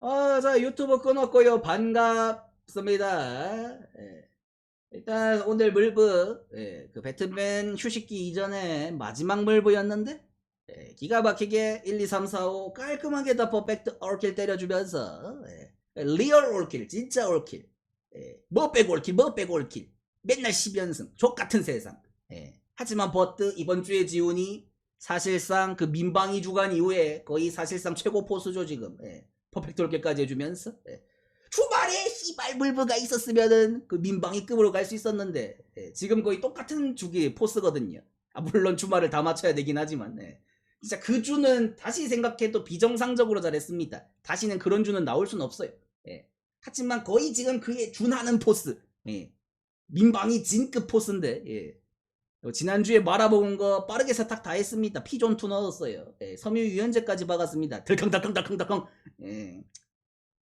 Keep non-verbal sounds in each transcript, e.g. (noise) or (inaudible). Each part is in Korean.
어, 자, 유튜브 끊었고요. 반갑습니다. 예. 일단 오늘 물브, 예, 그 배트맨 휴식기 이전에 마지막 물브였는데, 예, 기가 막히게 1, 2, 3, 4, 5 깔끔하게 다 퍼펙트 올킬 때려주면서, 예, 리얼 올킬, 진짜 올킬, 예, 뭐 빼고 올킬, 뭐 빼고 올킬, 맨날 10연승, 족같은 세상. 예. 하지만 버트 이번 주에 지훈이 사실상 그 민방위 주간 이후에 거의 사실상 최고 포수죠 지금. 예. 퍼펙트 올킬까지 해주면서 예. 주말에 씨발 물브가 있었으면은 그 민방위급으로 갈 수 있었는데 예. 지금 거의 똑같은 주기 포스거든요. 아, 물론 주말을 다 맞춰야 되긴 하지만 예. 진짜 그 주는 다시 생각해도 비정상적으로 잘했습니다. 다시는 그런 주는 나올 순 없어요. 예. 하지만 거의 지금 그에 준하는 포스. 예. 민방위 진급 포스인데 예. 어, 지난주에 말아먹은 거 빠르게 세탁 다 했습니다. 피존 투 넣었어요. 예, 섬유 유연제까지 박았습니다. 덜컹덜컹덜컹덜컹. 예.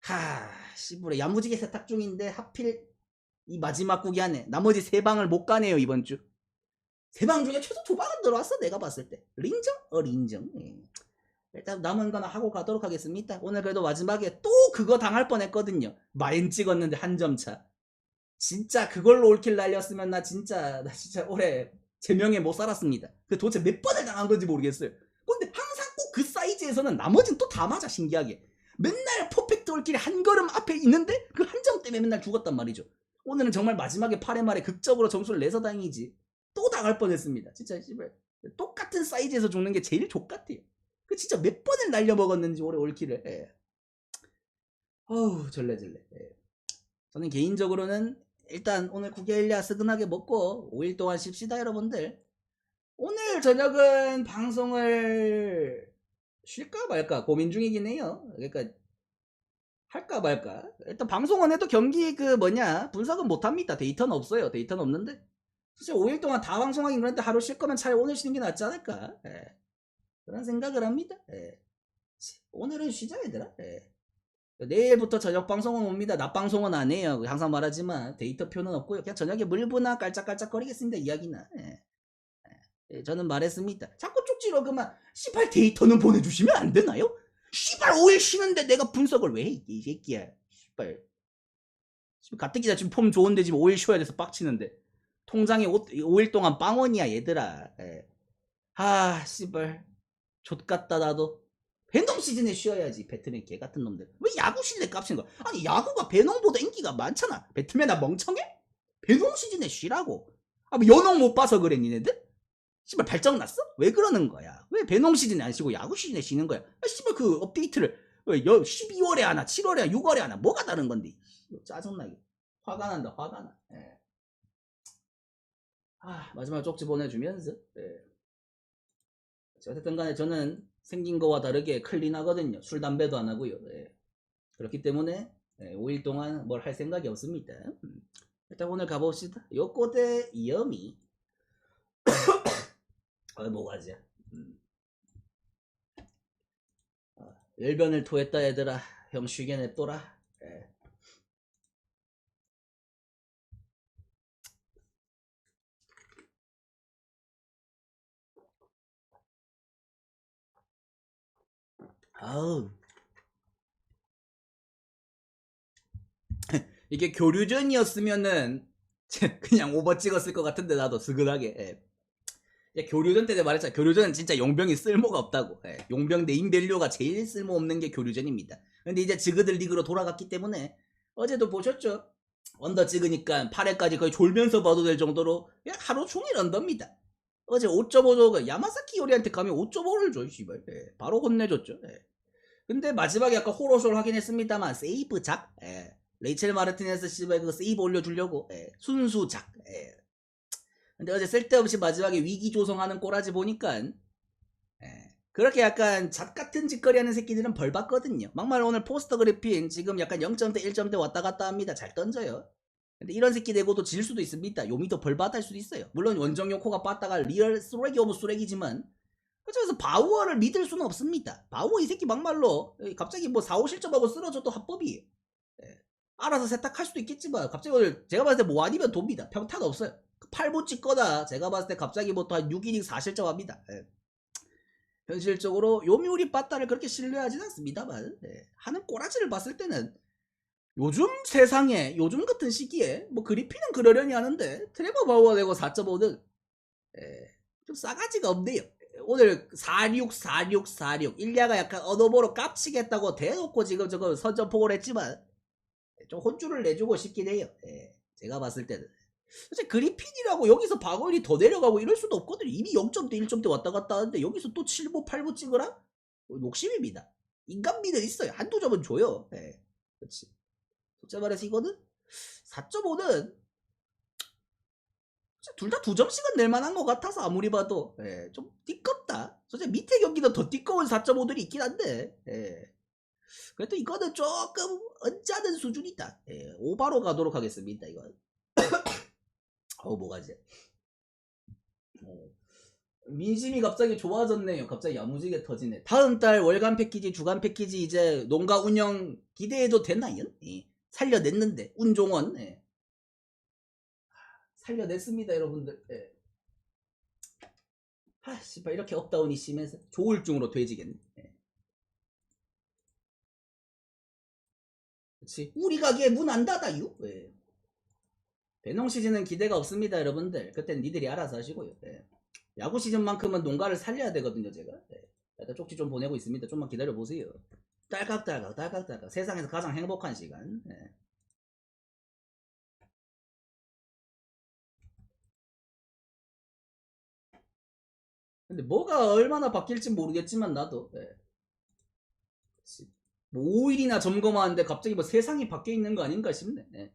하, 씨부레 야무지게 세탁 중인데 하필 이 마지막 구기 안에 나머지 세 방을 못 가네요 이번 주. 세 방 중에 최소 두 방은 들어왔어 내가 봤을 때. 린정? 어 린정. 예. 일단 남은 거나 하고 가도록 하겠습니다. 오늘 그래도 마지막에 또 그거 당할 뻔했거든요. 마인 찍었는데 한 점 차. 진짜 그걸로 올킬 날렸으면 나 진짜 나 진짜 올해 제명에 못 살았습니다. 그 도대체 몇 번을 당한 건지 모르겠어요. 근데 항상 꼭 그 사이즈에서는 나머진 또다 맞아 신기하게. 맨날 퍼펙트 올킬이 한 걸음 앞에 있는데 그 한 점 때문에 맨날 죽었단 말이죠. 오늘은 정말 마지막에 8회 말에 극적으로 점수를 내서 다행이지. 또 당할 뻔했습니다. 진짜 씨발 똑같은 사이즈에서 죽는 게 제일 족같아요. 그 진짜 몇 번을 날려 먹었는지 올해 올킬을. 예. 어우 절레절레. 예. 저는 개인적으로는 일단 오늘 구개일야 스근하게 먹고 5일 동안 쉽시다 여러분들. 오늘 저녁은 방송을 쉴까 말까 고민 중이긴 해요. 그러니까 할까 말까. 일단 방송은 해도 경기 그 뭐냐 분석은 못 합니다. 데이터는 없어요. 데이터는 없는데. 사실 5일 동안 다 방송하긴 그런데 하루 쉴 거면 차라리 오늘 쉬는 게 낫지 않을까. 예. 그런 생각을 합니다. 예. 오늘은 쉬자 얘들아. 예. 내일부터 저녁 방송은 옵니다. 낮 방송은 안 해요. 항상 말하지만 데이터표는 없고요. 그냥 저녁에 물보나 깔짝깔짝거리겠습니다. 이야기나. 예. 예, 저는 말했습니다. 자꾸 쪽지로 그만 씨발 데이터는 보내주시면 안 되나요? 씨발 5일 쉬는데 내가 분석을 왜 해? 이 새끼야. 씨발. 씨발 가뜩이나 지금 폼 좋은데 지금 5일 쉬어야 돼서 빡치는데. 통장에 5, 일 동안 빵원이야 얘들아. 예. 아 씨발. 좆같다 나도. 베놈 시즌에 쉬어야지 배트맨 개 같은 놈들 왜 야구 실내 깝치는 거야 아니 야구가 베놈보다 인기가 많잖아 배트맨아 멍청해? 베놈 시즌에 쉬라고 아 뭐 연홍 못 봐서 그래 니네들? 씨발 발정 났어? 왜 그러는 거야 왜 베놈 시즌에 안 쉬고 야구 시즌에 쉬는 거야 아 씨발 그 업데이트를 왜 여- 12월에 하나 7월에 하나 6월에 하나 뭐가 다른 건데 짜증나게 화가 난다 화가 나 예. 아 마지막 쪽지 보내주면서 예. 어쨌든 간에 저는 생긴 거와 다르게 클린하거든요. 술, 담배도 안 하고요. 예. 그렇기 때문에 5일 동안 뭘 할 생각이 없습니다. 음. 일단 오늘 가봅시다. 요꼬대 이염이 (coughs) 아, 뭐가지? 음. 아, 열변을 토했다 얘들아. 형 쉬게 냅둬라. 예. 아우. (laughs) 이게 교류전이었으면은 그냥 오버 찍었을 것 같은데 나도 스근하게. 예. 야, 교류전 때 내가 말했잖아. 교류전은 진짜 용병이 쓸모가 없다고. 예. 용병 네임밸류가 제일 쓸모없는 게 교류전입니다. 근데 이제 지그들 리그로 돌아갔기 때문에 어제도 보셨죠? 언더 찍으니까 8회까지 거의 졸면서 봐도 될 정도로 하루 종일 언더입니다. 어제 5.5가 야마사키 요리한테 가면 5.5를 줘, 씨발. 예, 바로 혼내줬죠. 예. 근데 마지막에 아까 호로쇼를 하긴 했습니다만 세이브 작. 예. 레이첼 마르티네스 씨발 그거 세이브 올려주려고 예. 순수 작. 예. 근데 어제 쓸데없이 마지막에 위기 조성하는 꼬라지 보니까 예. 그렇게 약간 잣 같은 짓거리 하는 새끼들은 벌 받거든요. 막말 오늘 포스터 그래핀 지금 약간 0점대 1점대 왔다 갔다 합니다. 잘 던져요. 근데 이런 새끼 내고도 질 수도 있습니다. 요미도 벌받을 수도 있어요. 물론 원정 요코가 빠다가 리얼 쓰레기 오브 쓰레기지만 그래서 바우어를 믿을 수는 없습니다. 바우어 이 새끼 막말로 갑자기 뭐 4, 5 실점하고 쓰러져도 합법이에요. 예. 알아서 세탁할 수도 있겠지만 갑자기 오늘 제가 봤을 때 뭐 아니면 돕니다. 평타가 없어요. 팔보 찍거나 제가 봤을 때 갑자기 뭐또한 6이닝 4실점 합니다. 예. 현실적으로 요미우리 빠따를 그렇게 신뢰하진 않습니다만 예, 하는 꼬라지를 봤을 때는 요즘 세상에 요즘 같은 시기에 뭐 그리피는 그러려니 하는데 트레버 바우어 되고 4.5는 예, 좀 싸가지가 없네요. 오늘 46, 46, 46 일리아가 약간 언어보로 깝치겠다고 대놓고 지금 저거 선전포고를 했지만 좀 혼쭐을 내주고 싶긴 해요. 예, 제가 봤을 때는. 사실 그리핀이라고 여기서 방어율이 더 내려가고 이럴 수도 없거든요. 이미 0점대 1점대 왔다 갔다 하는데 여기서 또 7보 8보 찍으라? 어, 욕심입니다. 인간미는 있어요. 한두 점은 줘요. 예. 그렇지. 솔직히 말해서 이거는 4.5는 둘다 두 점씩은 낼 만한 것 같아서 아무리 봐도 예, 좀 띠껍다. 솔직히 밑에 경기도 더 띠꺼운 4.5들이 있긴 한데 예. 그래도 이거는 조금 언짢은 수준이다. 예, 오바로 가도록 하겠습니다. 이건. (coughs) 어 뭐가지? 어, 민심이 갑자기 좋아졌네요. 갑자기 야무지게 터지네. 다음 달 월간 패키지, 주간 패키지 이제 농가 운영 기대해도 되나요? 예. 살려냈는데 운종원 예. 살려냈습니다, 여러분들. 예. 아, 씨발 이렇게 업다운이 심해서 조울증으로 돼지겠네. 예. 그렇지. 우리 가게에 문안 닫아요. 예. 배농 시즌은 기대가 없습니다, 여러분들. 그땐 니들이 알아서 하시고요. 예. 야구 시즌만큼은 농가를 살려야 되거든요, 제가. 예. 일단 쪽지 좀 보내고 있습니다. 좀만 기다려 보세요. 딸깍딸깍, 딸깍딸깍. 세상에서 가장 행복한 시간. 예. 근데 뭐가 얼마나 바뀔지 모르겠지만 나도 예. 그치. 뭐 5일이나 점검하는데 갑자기 뭐 세상이 바뀌어 있는 거 아닌가 싶네. 예.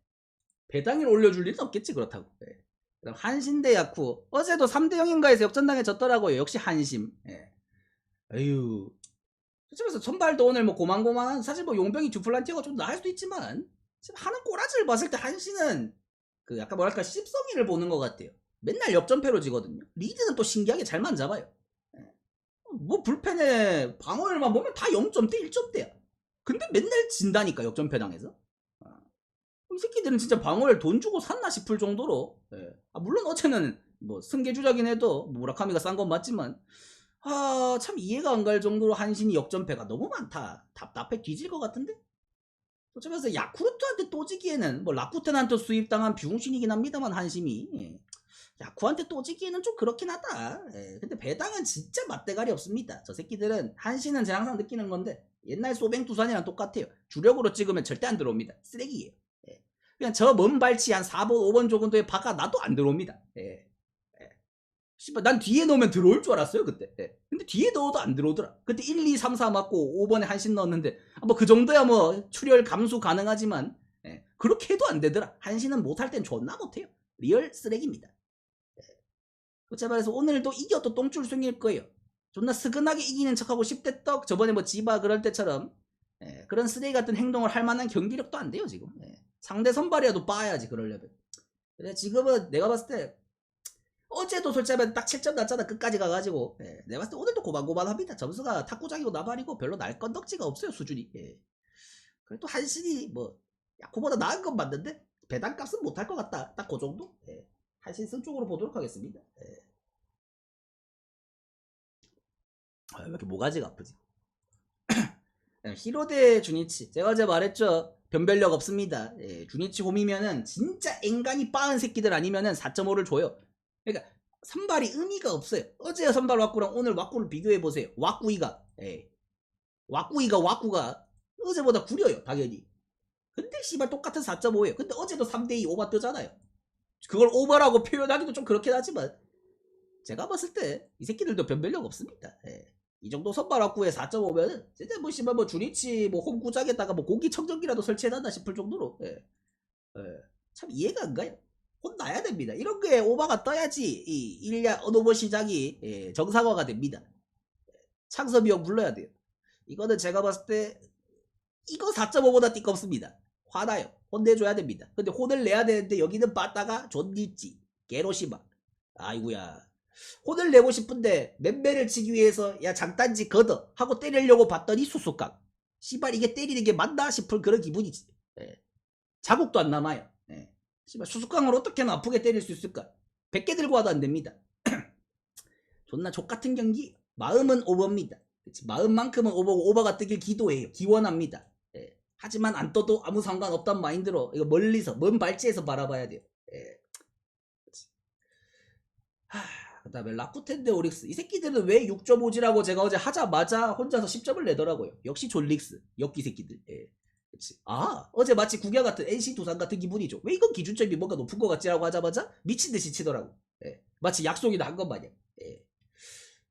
배당일 올려줄 일은 없겠지 그렇다고. 예. 그다음 한신 대 야쿠 어제도 3대 0인가에서 역전당해 졌더라고요. 역시 한심. 예. 에휴. 솔직해서 선발도 오늘 뭐 고만고만한 사실 뭐 용병이 두플란티어가 좀 나을 수도 있지만 지금 하는 꼬라지를 봤을 때 한신은 그 약간 뭐랄까 씹성이를 보는 것 같아요. 맨날 역전패로 지거든요. 리드는 또 신기하게 잘만 잡아요. 예. 뭐 불펜에 방어율만 보면 다 0점대 1점대야. 근데 맨날 진다니까 역전패 당해서. 아, 이 새끼들은 진짜 방어율 돈 주고 샀나 싶을 정도로. 예. 아, 물론 어제는 뭐 승계주자긴 해도 무라카미가 싼 건 맞지만 아, 참 이해가 안 갈 정도로 한신이 역전패가 너무 많다. 답답해 뒤질 것 같은데? 말해서 야쿠르트한테 또 지기에는 뭐 라쿠텐한테 수입당한 비웅신이긴 합니다만 한심이 예. 야쿠한테 또 지기에는 좀 그렇긴 하다. 예. 근데 배당은 진짜 맛대가리 없습니다. 저 새끼들은 한신은 제가 항상 느끼는 건데 옛날 소뱅 두산이랑 똑같아요. 주력으로 찍으면 절대 안 들어옵니다. 쓰레기예요. 예. 그냥 저 먼 발치 한 4번 5번 정도에 박아 놔도 안 들어옵니다. 예. 씨발 난 뒤에 넣으면 들어올 줄 알았어요 그때 예. 근데 뒤에 넣어도 안 들어오더라 그때 1, 2, 3, 4 맞고 5번에 한신 넣었는데 뭐 그 정도야 뭐 출혈 감수 가능하지만 예. 그렇게 해도 안 되더라 한신은 못할 땐 존나 못해요 리얼 쓰레기입니다 예. 그렇지 말해서 오늘도 이겨도 똥줄승일 거예요 존나 스근하게 이기는 척하고 10대 떡 저번에 뭐 지바 그럴 때처럼 예. 그런 쓰레기 같은 행동을 할 만한 경기력도 안 돼요 지금 예. 상대 선발이라도 빠야지 그러려면 근데 지금은 내가 봤을 때 어제도 말해 딱 7점 났잖아 끝까지 가가지고. 예, 내가 봤을 때 오늘도 고만고만합니다. 점수가 탁구장이고 나발이고 별로 날 건덕지가 없어요 수준이. 예. 그래도 한신이 뭐 야쿠보다 나은 건 맞는데 배당값은 못할 것 같다. 딱 그 정도? 예. 한신 승 쪽으로 보도록 하겠습니다. 예. 아, 왜 이렇게 모가지가 아프지? (clears throat) 예, 히로데 주니치. 제가 어제 말했죠. 변별력 없습니다. 예, 주니치 홈이면은 진짜 앵간히 빠은 새끼들 아니면은 4.5를 줘요 그러니까 선발이 의미가 없어요. 어제 선발 왁구랑 오늘 왁구를 비교해 보세요. 왁구이가 예. 왁구이가 왁구가 어제보다 구려요. 당연히. 근데 씨발 똑같은 4.5예요. 근데 어제도 3대2 오바 뜨잖아요. 그걸 오버라고 표현하기도 좀 그렇긴 하지만 제가 봤을 때 이 새끼들도 변별력 없습니다. 예. 이 정도 선발 왁구에 4.5면은 진짜 뭐 씨발 뭐 주리치 뭐 홈구장에다가 뭐 공기청정기라도 설치해놨나 싶을 정도로 예. 예. 참 이해가 안 가요. 혼나야 됩니다. 이런 게 오바가 떠야지 이 일야 어노버 시장이 예, 정상화가 됩니다. 창섭이 형 불러야 돼요. 이거는 제가 봤을 때 이거 4.5보다 띠껍습니다. 화나요. 혼내줘야 됩니다. 근데 혼을 내야 되는데 여기는 빠따가 존니찌 게로시마 아이구야 혼을 내고 싶은데 맴매를 치기 위해서 야 장단지 걷어 하고 때리려고 봤더니 수수깡 씨발 이게 때리는 게 맞나 싶을 그런 기분이지 예. 자국도 안 남아요 예. 씨발 수수깡을 어떻게나 아프게 때릴 수 있을까? 100개 들고 와도 안 됩니다. (clears throat) 존나 족같은 경기 마음은 오버입니다. 그치? 마음만큼은 오버고 오버가 뜨길 기도해요. 기원합니다. 예. 하지만 안 떠도 아무 상관없단 마인드로 이거 멀리서 먼 발치에서 바라봐야 돼요. 예. 그치. 하, 그다음에 라쿠텐 대 오릭스 이 새끼들은 왜 6.5지라고 제가 어제 하자마자 혼자서 10점을 내더라고요. 역시 졸릭스 역기 새끼들. 예. 그치. 아 어제 마치 국야 같은 NC 두산 같은 기분이죠. 왜 이건 기준점이 뭔가 높은 것 같지라고 하자마자 미친 듯이 치더라고. 예. 마치 약속이나 한 것 마냥. 예.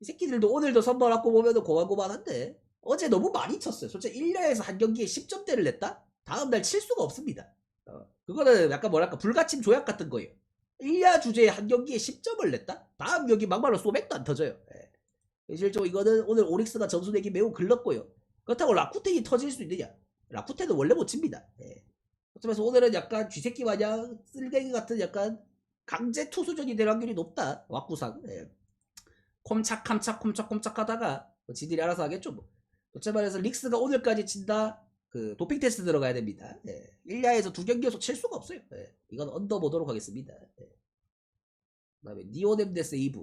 이 새끼들도 오늘도 선발 갖고 보면은 고만고만한데 어제 너무 많이 쳤어요. 솔직히 1야에서 한 경기에 10점대를 냈다? 다음 날 칠 수가 없습니다. 어, 그거는 약간 뭐랄까 불가침 조약 같은 거예요. 1야 주제에 한 경기에 10점을 냈다? 다음 경기 막말로 소맥도 안 터져요. 예. 실제로 이거는 오늘 오릭스가 점수 내기 매우 글렀고요. 그렇다고 라쿠텐이 터질 수 있느냐? 라쿠텐은 원래 못 칩니다. 예. 어쩌면서 오늘은 약간 쥐새끼 마냥 쓸데기 같은 약간 강제 투수전이 될 확률이 높다. 왁구상. 예. 콤착캄착 콤착콤착 하다가 뭐 지들이 알아서 하겠죠 뭐. 어째 말해서 릭스가 오늘까지 친다 그 도핑 테스트 들어가야 됩니다. 예. 1야에서 두 경기 연속 칠 수가 없어요. 예. 이건 언더 보도록 하겠습니다. 예. 그 다음에 니오넴 대 세이브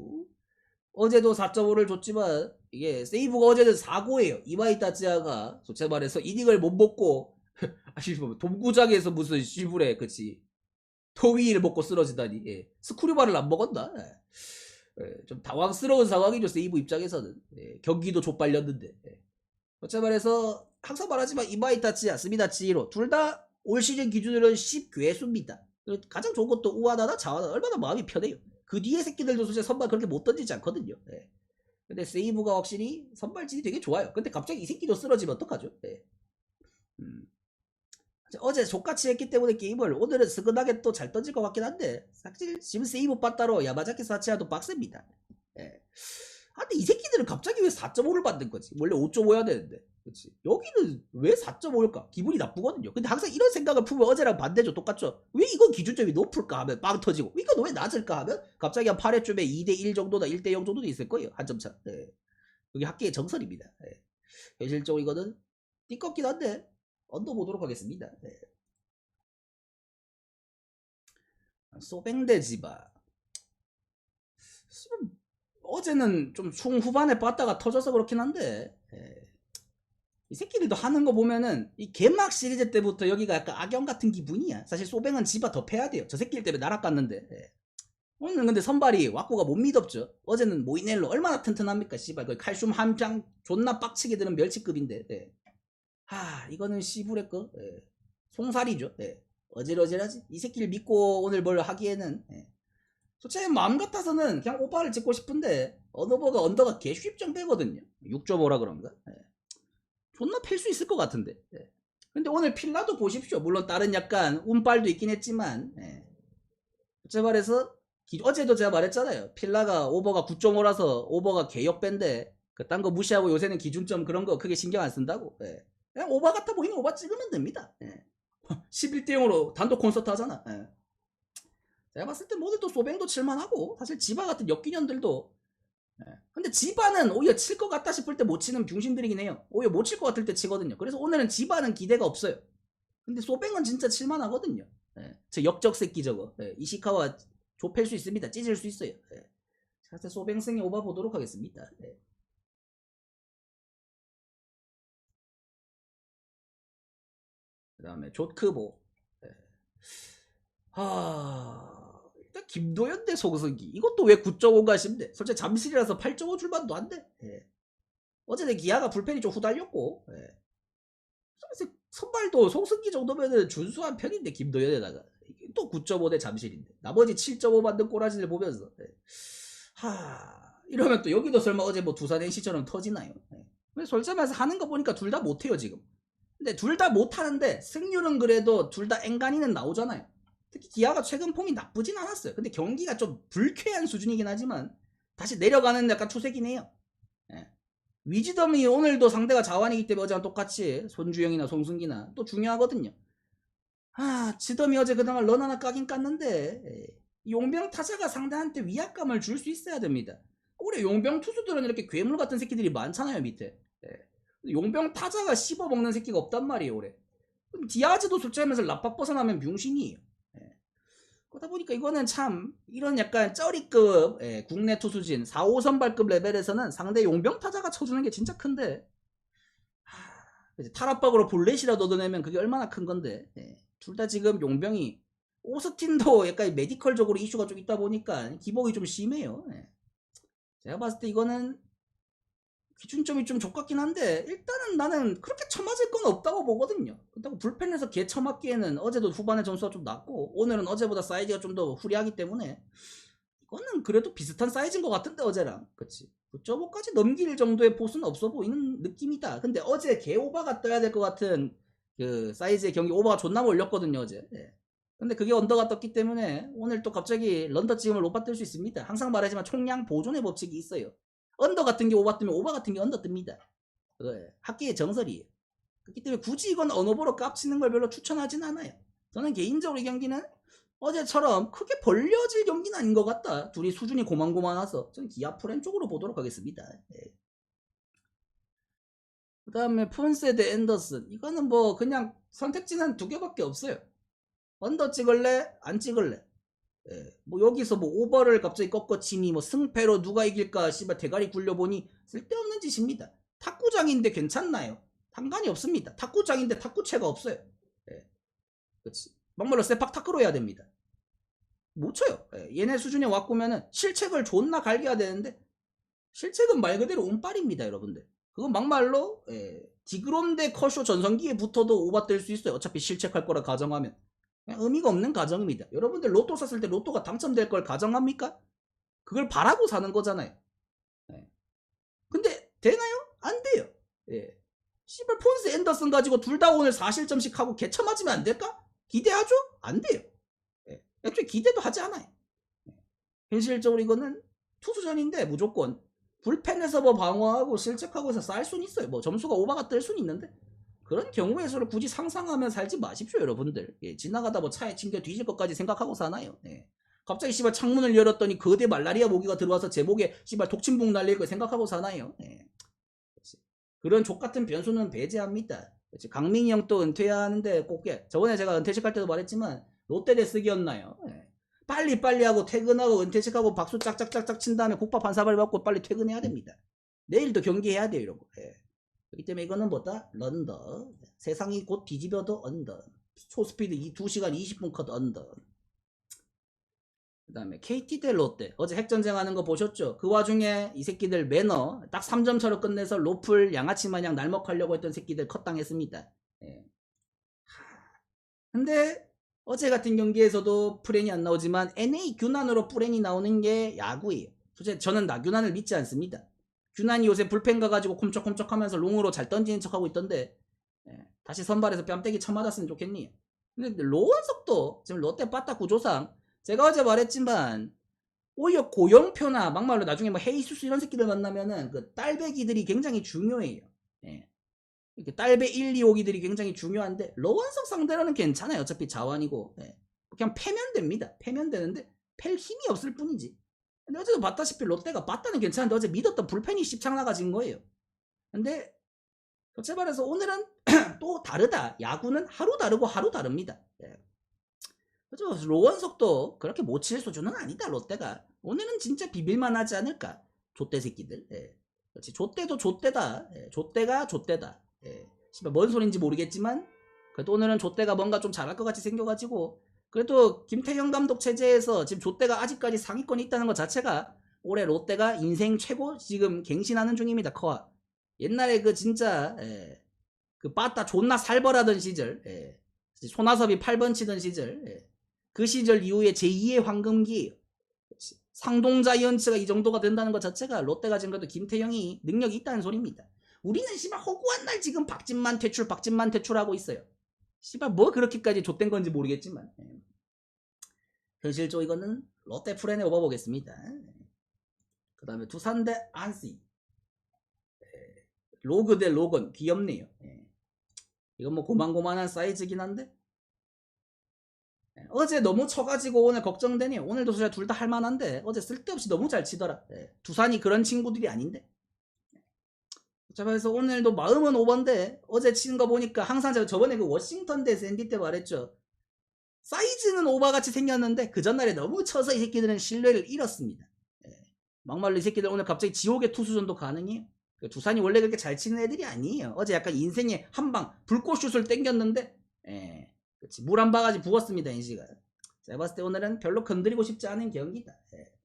어제도 4.5를 줬지만 이게 세이브가 어제는 4고예요. 이마이 타치아가 솔직히 말해서 이닝을 못 먹고 (laughs) 아시 뭐 동구장에서 무슨 시불에 그치 토위를 먹고 쓰러지다니 예. 스쿠류바를 안 먹었나? 예. 예, 좀 당황스러운 상황이죠 세이브 입장에서는 예, 경기도 좆발렸는데 예. 어째 말해서 항상 말하지만 이마이타치야 스미다치로 둘 다 올 시즌 기준으로는 10괴수입니다 가장 좋은 것도 우하나나 자하나 얼마나 마음이 편해요 그 뒤에 새끼들도 솔직히 선발 그렇게 못 던지지 않거든요 예. 근데 세이브가 확실히 선발진이 되게 좋아요 근데 갑자기 이 새끼도 쓰러지면 어떡하죠 예. 음. 어제 족같이 했기 때문에 게임을 오늘은 스근하게 또 잘 던질 것 같긴 한데 사실 지금 세이브 빠따로 야마자키 사치아도 빡셉니다. 예. 아 근데 이 새끼들은 갑자기 왜 4.5를 받는 거지? 원래 5.5여야 되는데. 그치? 여기는 왜 4.5일까? 기분이 나쁘거든요. 근데 항상 이런 생각을 품으면 어제랑 반대죠. 똑같죠? 왜 이건 기준점이 높을까 하면 빵 터지고 이건 왜 낮을까 하면 갑자기 한 8회쯤에 2대1 정도나 1대0 정도 도 있을 거예요. 한 점 차. 예. 그게 학계의 정설입니다. 예. 현실적으로 이거는 띠껍긴 한데 언더 보도록 하겠습니다. 네. 소뱅대 지바. 어제는 좀 중후반에 빠따가 터져서 그렇긴 한데 예. 이 새끼들도 하는 거 보면은 이 개막 시리즈 때부터 여기가 약간 악영 같은 기분이야. 사실 소뱅은 지바 더 패야 돼요. 저 새끼들 때문에 날아갔는데. 예. 오늘은 근데 선발이 왁구가 못 믿었죠. 어제는 모이넬로 얼마나 튼튼합니까? 씨발 그 칼슘 함장 존나 빡치게 드는 멸치급인데. 예. 하 이거는 씨부레 거 예. 송살이죠 예. 어질어질하지 이 새끼를 믿고 오늘 뭘 하기에는 예. 솔직히 마음 같아서는 그냥 오빠를 찍고 싶은데 언어버가 언더가 개쉽정 빼거든요 6.5라 그런가 예. 존나 필 수 있을 것 같은데 예. 근데 오늘 필라도 보십시오 물론 다른 약간 운빨도 있긴 했지만 예. 어째 말해서 기- 어제도 제가 말했잖아요 필라가 오버가 9.5라서 오버가 개역배인데 그딴 거 무시하고 요새는 기준점 그런 거 크게 신경 안 쓴다고 예. 그냥 오바 같아 보이면 오바 찍으면 됩니다. 예. (laughs) 11대 0으로 단독 콘서트 하잖아. 예. 제가 봤을 때 모두 소뱅도 칠만하고 사실 지바 같은 역기년들도 예. 근데 지바는 오히려 칠 것 같다 싶을 때 못 치는 병신들이긴 해요. 오히려 못 칠 것 같을 때 치거든요. 그래서 오늘은 지바는 기대가 없어요. 근데 소뱅은 진짜 칠만하거든요. 예. 저 역적 새끼 저거 예. 이시카와 좁힐 수 있습니다. 찢을 수 있어요. 예. 자, 소뱅승에 오바 보도록 하겠습니다. 예. 그 다음에 조크보. 일단 김도현 대 송승기. 이것도 왜 9.5가 싶네. 솔직히 잠실이라서 8.5 줄만도 안 돼. 예. 어제 내 기아가 불펜이 좀 후달렸고. 예. 그래서 선발도 송승기 정도면은 준수한 편인데 김도현에다가 또 9.5 대 잠실인데 나머지 7.5 만든 꼬라지를 보면서 예. 하 이러면 또 여기도 설마 어제 뭐 두산 NC처럼 터지나요? 예. 솔직히 말해서 하는 거 보니까 둘 다 못해요 지금. 근데 둘 다 못하는데 승률은 그래도 둘 다 앵간히는 나오잖아요. 특히 기아가 최근 폼이 나쁘진 않았어요. 근데 경기가 좀 불쾌한 수준이긴 하지만 다시 내려가는 약간 추세긴 해요. 예. 위즈덤이 오늘도 상대가 자완이기 때문에 어제랑 똑같이 손주영이나 송승기나 또 중요하거든요. 아, 지덤이 어제 그동안 런 하나 까긴 깠는데 예. 용병 타자가 상대한테 위압감을 줄 수 있어야 됩니다. 올해 용병 투수들은 이렇게 괴물 같은 새끼들이 많잖아요 밑에. 예. 용병 타자가 씹어 먹는 새끼가 없단 말이에요 올해. 디아즈도 솔직히 하면서 라팍 벗어나면 병신이에요. 예. 그러다 보니까 이거는 참 이런 약간 쩌리급 예, 국내 투수진 4, 5선발급 레벨에서는 상대 용병 타자가 쳐주는 게 진짜 큰데 하, 탈압박으로 볼넷이라도 얻어내면 그게 얼마나 큰 건데 둘다 지금 용병이 오스틴도 약간 메디컬적으로 이슈가 좀 있다 보니까 기복이 좀 심해요. 예. 제가 봤을 때 이거는 기준점이 좀 좁같긴 한데 일단은 나는 그렇게 처맞을 건 없다고 보거든요. 그렇다고 불펜에서 개 처맞기에는 어제도 후반에 점수가 좀 낮고 오늘은 어제보다 사이즈가 좀 더 후리하기 때문에 이거는 그래도 비슷한 사이즈인 것 같은데 어제랑 그치 저거까지 넘길 정도의 포스는 없어 보이는 느낌이다. 근데 어제 개 오바가 떠야 될 것 같은 그 사이즈의 경기 오바가 존나 몰렸거든요 어제. 예. 근데 그게 언더가 떴기 때문에 오늘 또 갑자기 런더 찍음을 오바 뜰수 있습니다. 항상 말하지만 총량 보존의 법칙이 있어요. 언더 같은 게 오바 뜨면 오바 같은 게 언더 뜹니다. 그거예요. 학계의 정설이에요. 그렇기 때문에 굳이 이건 언어보로 깝치는 걸 별로 추천하진 않아요. 저는 개인적으로 이 경기는 어제처럼 크게 벌려질 경기는 아닌 것 같다. 둘이 수준이 고만고만해서 저는 기아 프렌 쪽으로 보도록 하겠습니다. 그 다음에 폰세 대 앤더슨. 이거는 뭐 그냥 선택지는 두 개밖에 없어요. 언더 찍을래? 안 찍을래? 예, 뭐 여기서 뭐 오버를 갑자기 꺾어치니 뭐 승패로 누가 이길까 씨발 대가리 굴려보니 쓸데없는 짓입니다. 탁구장인데 괜찮나요? 상관이 없습니다. 탁구장인데 탁구채가 없어요. 예. 그렇지. 막말로 세팍 탁구로 해야 됩니다. 못 쳐요. 예, 얘네 수준에 왔구면은 실책을 존나 갈겨야 되는데 실책은 말 그대로 운빨입니다, 여러분들. 그건 막말로 예, 디그롬 대 커쇼 전성기에 붙어도 오바 뜰수 있어요. 어차피 실책할 거라 가정하면. 의미가 없는 가정입니다. 여러분들 로또 샀을 때 로또가 당첨될 걸 가정합니까? 그걸 바라고 사는 거잖아요. 예. 근데 되나요? 안 돼요. 예. 씨발 폰스 앤더슨 가지고 둘 다 오늘 4실점씩 하고 개쳐 맞으면 안 될까? 기대하죠? 안 돼요. 예. 애초에 기대도 하지 않아요. 예. 현실적으로 이거는 투수전인데 무조건 불펜에서 뭐 방어하고 실책하고 해서 쌀 수는 있어요. 뭐 점수가 오바가 뜰 수는 있는데 그런 경우에서를 굳이 상상하며 살지 마십시오, 여러분들. 예, 지나가다 뭐 차에 챙겨 뒤질 것까지 생각하고 사나요? 예. 갑자기 씨발 창문을 열었더니 거대 말라리아 모기가 들어와서 제 목에 씨발 독침봉 날릴 거 생각하고 사나요? 예. 그런 족 같은 변수는 배제합니다. 그치. 강민이 형 또 은퇴하는데 꼭게 저번에 제가 은퇴식 할 때도 말했지만 롯데 대쓰기였나요? 예. 빨리 빨리 하고 퇴근하고 은퇴식하고 박수 짝짝짝짝 친 다음에 국밥 한 사발 받고 빨리 퇴근해야 됩니다. 내일도 경기해야 돼요, 거. 예. 그렇기 때문에 이거는 뭐다? 런더. 세상이 곧 뒤집어도 언더. 초스피드 2시간 20분 컷 언더. 그 다음에 KT 대 롯데. 어제 핵전쟁 하는 거 보셨죠? 그 와중에 이 새끼들 매너 딱 3점 차로 끝내서 로플 양아치 마냥 날먹하려고 했던 새끼들 컷당했습니다. 예. 근데 어제 같은 경기에서도 프렌이 안 나오지만 NA 규난으로 프렌이 나오는 게 야구예요. 솔직히 저는 나규난을 믿지 않습니다. 규난이 요새 불펜 가가지고 콤쩍콤쩍 하면서 롱으로 잘 던지는 척하고 있던데 예, 다시 선발에서 뺨때기 쳐맞았으면 좋겠니 근데 로원석도 지금 롯데 빠따 구조상 제가 어제 말했지만 오히려 고영표나 막말로 나중에 뭐 헤이수스 이런 새끼들 만나면은 그 딸배기들이 굉장히 중요해요. 예. 딸배 1, 2, 5기들이 굉장히 중요한데 로원석 상대로는 괜찮아요. 어차피 자완이고 예. 그냥 패면 됩니다. 패면 되는데 팰 힘이 없을 뿐이지. 근데 어제도 봤다시피 롯데가 봤다는 괜찮은데 어제 믿었던 불펜이 씹창 나가진 거예요. 근데 솔직히 말해서 오늘은 (clears throat) 또 다르다. 야구는 하루 다르고 하루 다릅니다. 예. 그죠? 로원석도 그렇게 못 칠 수준은 아니다. 롯데가 오늘은 진짜 비빌만 하지 않을까. 좆대 새끼들. 예. 그렇지. 좆대도 좆대다. 예. 좆대가 좆대다. 예. 뭔 소린지 모르겠지만 그래도 오늘은 좆대가 뭔가 좀 잘할 것 같이 생겨가지고 그래도 김태형 감독 체제에서 지금 롯데가 아직까지 상위권에 있다는 것 자체가 올해 롯데가 인생 최고 지금 갱신하는 중입니다. 커와 옛날에 그 진짜 예, 그 빠따 존나 살벌하던 시절 예, 손아섭이 8번 치던 시절 예, 그 시절 이후에 제2의 황금기 상동 자이언츠가 이 정도가 된다는 것 자체가 롯데가 지금 그래도 김태형이 능력이 있다는 소리입니다. 우리는 씨발 허구한 날 지금 박진만 퇴출 박진만 퇴출하고 있어요. 씨발 뭐 그렇게까지 좆된 건지 모르겠지만 예. 현실적으로 이거는 롯데 프렌에 오버보겠습니다. 그 다음에 두산 대 안시 예. 로그 대 로건 귀엽네요. 예. 이건 뭐 고만고만한 사이즈긴 한데 예. 어제 너무 쳐가지고 오늘 걱정되네요. 오늘도 진짜 둘다 할만한데 어제 쓸데없이 너무 잘 치더라. 예. 두산이 그런 친구들이 아닌데 자, 그래서 오늘도 마음은 5번데 어제 치는 거 보니까 항상 제가 저번에 그 워싱턴 대 샌디 때 말했죠. 사이즈는 오바같이 생겼는데 그 전날에 너무 쳐서 이 새끼들은 신뢰를 잃었습니다. 예. 막말로 이 새끼들 오늘 갑자기 지옥의 투수전도 가능해요. 그 두산이 원래 그렇게 잘 치는 애들이 아니에요. 어제 약간 인생의 한 방 불꽃슛을 땡겼는데 예. 그치 물한 바가지 부었습니다 인시가. 제가 봤을 때 오늘은 별로 건드리고 싶지 않은 경기다. 예.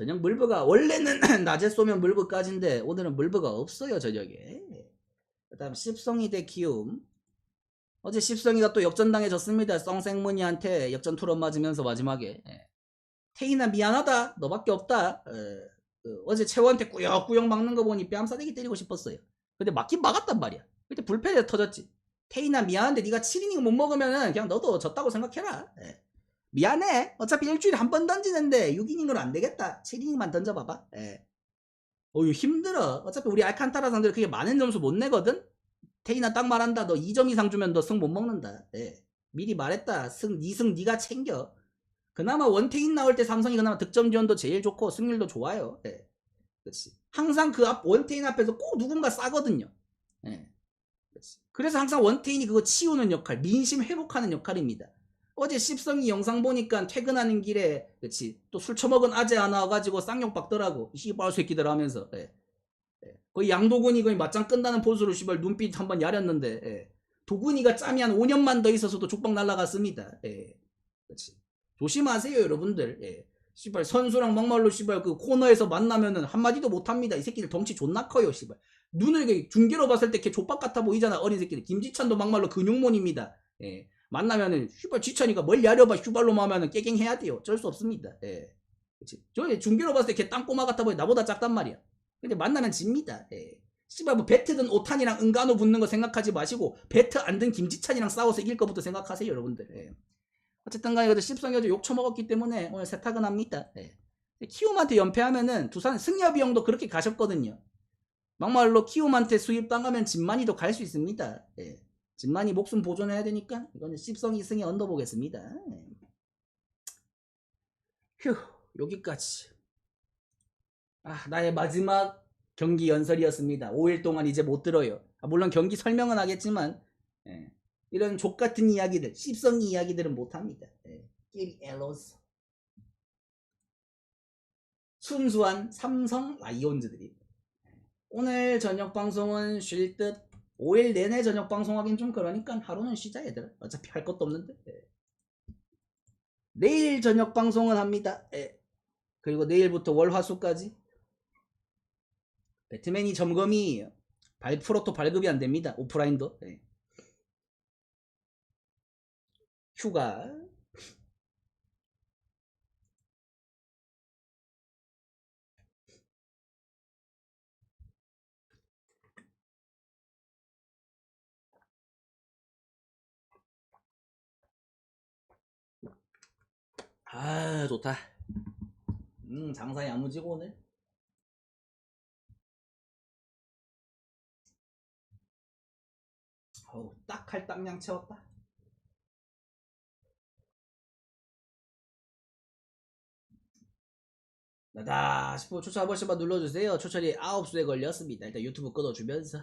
저녁 물브가 원래는 (laughs) 낮에 쏘면 물브까지인데 오늘은 물브가 없어요 저녁에. 그 다음 십성이 대 키움. 어제 십성이가 또 역전당해졌습니다. 썽생문이한테 역전 투런 맞으면서 마지막에. 예. 태인아 미안하다. 너밖에 없다. 예. 그 어제 채원한테 꾸역꾸역 막는 거 보니 뺨 싸대기 때리고 싶었어요. 근데 맞긴 막았단 말이야. 그때 불펜에 터졌지. 태인아 미안한데 네가 7이닝 못 먹으면은 그냥 너도 졌다고 생각해라. 예. 미안해. 어차피 일주일에 한 번 던지는데 6이닝으로 안 되겠다. 7이닝만 던져봐봐. 예. 어휴 힘들어. 어차피 우리 알칸타라 상대로 그게 많은 점수 못 내거든. 태인아 딱 말한다. 너 2점 이상 주면 너 승 못 먹는다. 예. 미리 말했다. 승, 니승 네가 챙겨. 그나마 원태인 나올 때 삼성이 그나마 득점 지원도 제일 좋고 승률도 좋아요. 예. 그렇지. 항상 그 앞 원태인 앞에서 꼭 누군가 싸거든요. 예. 그래서 항상 원태인이 그거 치우는 역할, 민심 회복하는 역할입니다. 어제 십성이 영상 보니까 퇴근하는 길에 그렇지 또 술 처먹은 아재 하나 와가지고 쌍욕 박더라고 이 씨발 새끼들 하면서 예. 예. 거의 양도근이 거의 맞짱 끈다는 포즈로 씨발 눈빛 한번 야렸는데 예. 도근이가 짬이 한 5년만 더 있어서도 족박 날라갔습니다. 예. 그렇지. 조심하세요 여러분들. 예. 씨발 선수랑 막말로 씨발 그 코너에서 만나면은 한마디도 못합니다. 이 새끼들 덩치 존나 커요 씨발. 눈을 중계로 봤을 때 걔 족박 같아 보이잖아 어린 새끼들. 김지찬도 막말로 근육몬입니다. 예. 만나면은 슈발 지찬이가 뭘 야려봐 슈발로 하면은 깨갱해야 돼요. 어쩔 수 없습니다. 예. 그치. 저 중계로 봤을 때 걔 땅꼬마 같아 보여 나보다 작단 말이야. 근데 만나면 집니다. 예. 씨발 뭐 배트든 오탄이랑 은간호 붙는 거 생각하지 마시고 배트 안 든 김지찬이랑 싸워서 이길 거부터 생각하세요 여러분들. 예. 어쨌든 간에 그래도 어제 욕 처먹었기 때문에 오늘 세탁은 합니다. 예. 키움한테 연패하면은 두산 형도 그렇게 가셨거든요. 막말로 키움한테 수입 당하면 진만이도 갈 수 있습니다. 예. 진만이 목숨 보존해야 되니까 이거는 십성이 승에 얹어보겠습니다. 예. 휴 여기까지. 아 나의 마지막 경기 연설이었습니다. 5일 동안 이제 못 들어요. 아, 물론 경기 설명은 하겠지만 예. 이런 족 같은 이야기들, 십성이 이야기들은 못 합니다. 예. 끼리 엘로스. 순수한 삼성 라이온즈들이 오늘 저녁 방송은 쉴 듯 5일 내내 저녁 방송하긴 좀 그러니까 하루는 쉬자 얘들아. 어차피 할 것도 없는데. 예. 내일 저녁 방송은 합니다. 예. 그리고 내일부터 월화수까지. 배트맨이 점검이에요. 발 프로토 발급이 안 됩니다. 오프라인도. 예. 휴가 아 좋다. 음 장사 야무지고 오늘. 어우 딱할 땅량 채웠다. 나다 싶으면 추천 한 번씩만 눌러주세요. 추천이 9수에 걸렸습니다. 일단 유튜브 끊어주면서